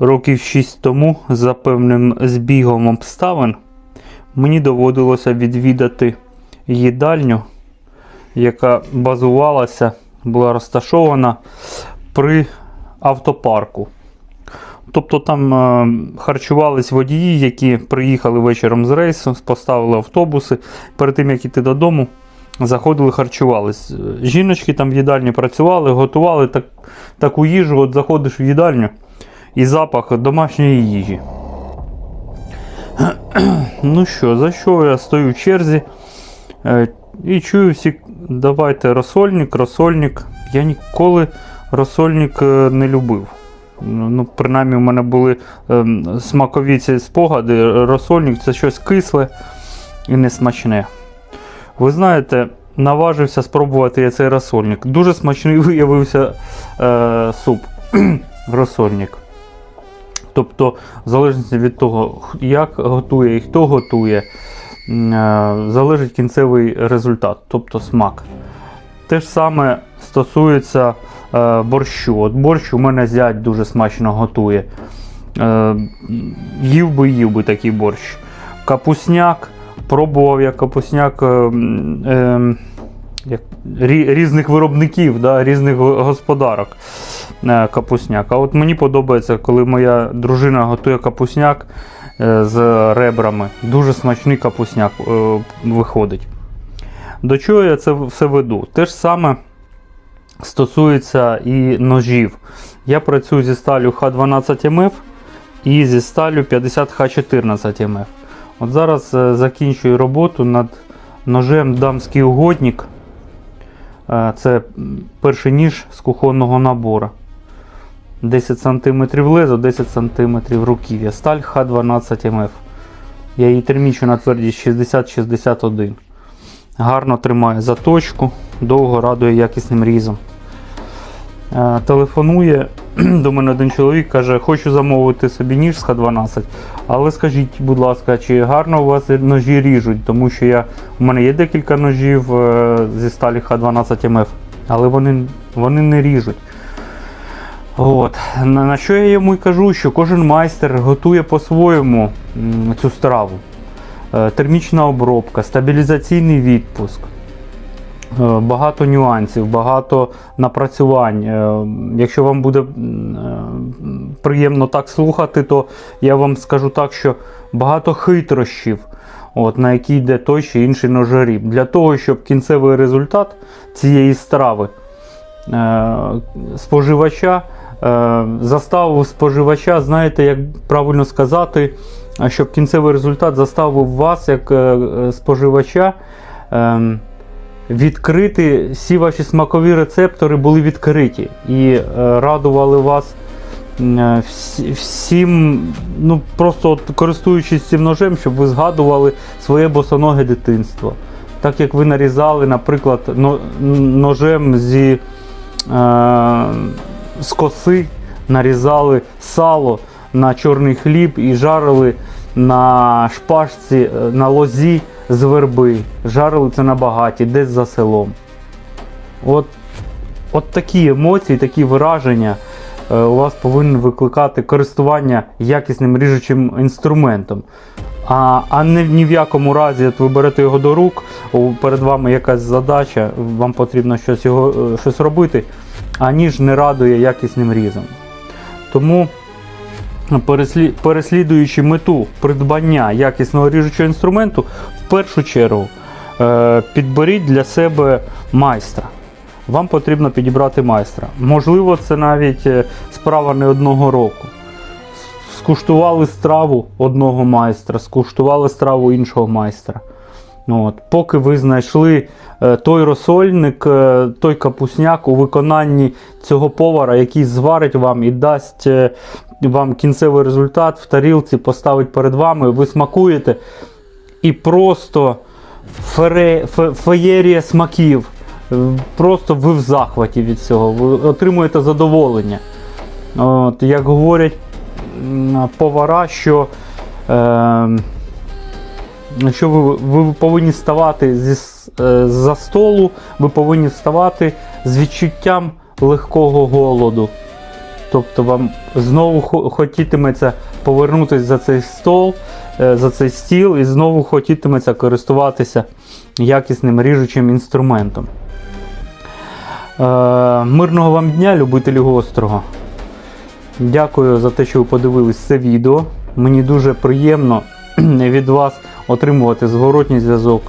Років 6 тому, за певним збігом обставин, мені доводилося відвідати їдальню, яка базувалася, була розташована при автопарку. Тобто там е, харчувались водії, які приїхали вечором з рейсу, поставили автобуси. Перед тим як іти додому, заходили, харчувались. Жіночки там в їдальні працювали, готували так, таку їжу. От заходиш в їдальню і запах домашньої їжі. Ну що, за що я стою в черзі е, і чую всі, давайте розсольник, розсольник. Я ніколи розсольник е, не любив. Ну, ну, принаймні, у мене були ем, смакові ці спогади. Розсольник це щось кисле і несмачне. Ви знаєте, наважився спробувати я цей розсольник. Дуже смачний виявився е, суп розсольник. Тобто, в залежності від того, як готує і хто готує, е, залежить кінцевий результат, тобто смак. Те ж саме стосується е, борщу. От борщ у мене зять дуже смачно готує. Е, їв би їв би такий борщ. Капусняк. Пробував я капусняк як, різних виробників, да, різних господарок капусняк. А от мені подобається, коли моя дружина готує капусняк е, з ребрами. Дуже смачний капусняк е, виходить. До чого я це все веду? Те ж саме стосується і ножів. Я працюю зі сталю Х12МФ і зі сталю 50Х14МФ. От зараз е, закінчую роботу над ножем дамський угодник. Е, Це перший ніж з кухонного набору. 10 см лезо, 10 см руків'я. Сталь Х12МФ. Я її термічу на твердість 60-61. Гарно тримає заточку, довго радує якісним різом. Е, Телефонує до мене один чоловік, каже, хочу замовити собі ніж з Х12. Але скажіть, будь ласка, чи гарно у вас ножі ріжуть? Тому що я, у мене є декілька ножів е, зі сталі Х12МФ, але вони, вони не ріжуть. От. На, що я йому й кажу, що кожен майстер готує по-своєму цю страву. Е, Термічна обробка, стабілізаційний відпуск. Е, Багато нюансів, багато напрацювань. Е, Якщо вам буде приємно так слухати, то я вам скажу так, що багато хитрощів, от, на які йде той чи інший ножаріб. Для того, щоб кінцевий результат цієї страви споживача заставив споживача, знаєте, як правильно сказати, щоб кінцевий результат заставив вас, як е, е, споживача, е, відкрити всі ваші смакові рецептори були відкриті і е, радували вас е, всім, ну просто от, користуючись цим ножем, щоб ви згадували своє босоноге дитинство. Так як ви нарізали, наприклад, ножем зі е, з коси нарізали сало на чорний хліб і жарили на шпажці, е, на лозі з верби. Жарили це на багаті, десь за селом. От, от такі емоції, такі вираження е, у вас повинні викликати користування якісним ріжучим інструментом. А, а не ні в якому разі от ви берете його до рук, перед вами якась задача, вам потрібно щось, його, е, щось робити, а ніж не радує якісним різом. Тому, переслідуючи мету придбання якісного ріжучого інструменту, в першу чергу е, підберіть для себе майстра. Вам потрібно підібрати майстра. Можливо, це навіть е, справа не одного року. Скуштували страву одного майстра, скуштували страву іншого майстра. Ну, От, поки ви знайшли е, той розсольник, е, той капусняк у виконанні цього повара, який зварить вам і дасть е, вам кінцевий результат в тарілці, поставить перед вами, ви смакуєте і просто фере, фе, феєрія смаків. Просто ви в захваті від цього, ви отримуєте задоволення. От, як говорять повара, що е, що ви, ви повинні вставати зі, е, за столу, ви повинні вставати з відчуттям легкого голоду. Тобто вам знову хотітиметься повернутися за цей стол, е, за цей стіл і знову хотітиметься користуватися якісним ріжучим інструментом. Е, Мирного вам дня, любителі гострого. Дякую за те, що ви подивились це відео. Мені дуже приємно від вас отримувати зворотній зв'язок